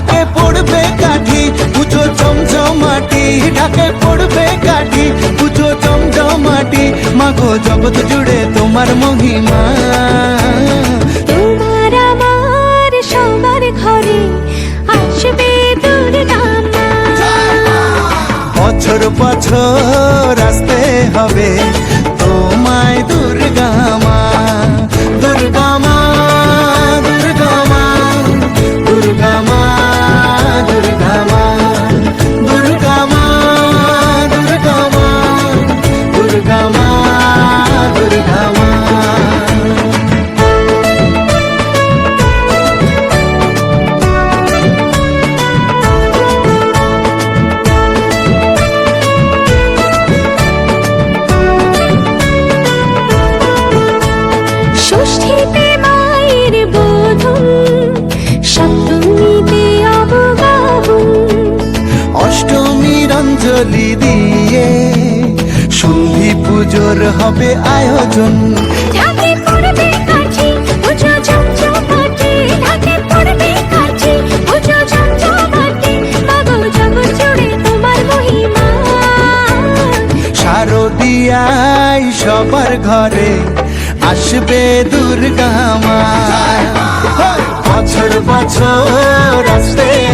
ঢাকে পড়বে কাঠি পুজো চমচমাটি ঢাকে পড়বে কাঠি পুজো চমচমাটি মাগো জগৎ জুড়ে তোমার মহিমা। তোমার আমার সবার ঘরে আসবে বছর বছর আসতে হবে। পুজোর হবে আয়োজন। শারদিয়াই সবার ঘরে আসবে দুর্গা মা। বছর বছর রাস্তায়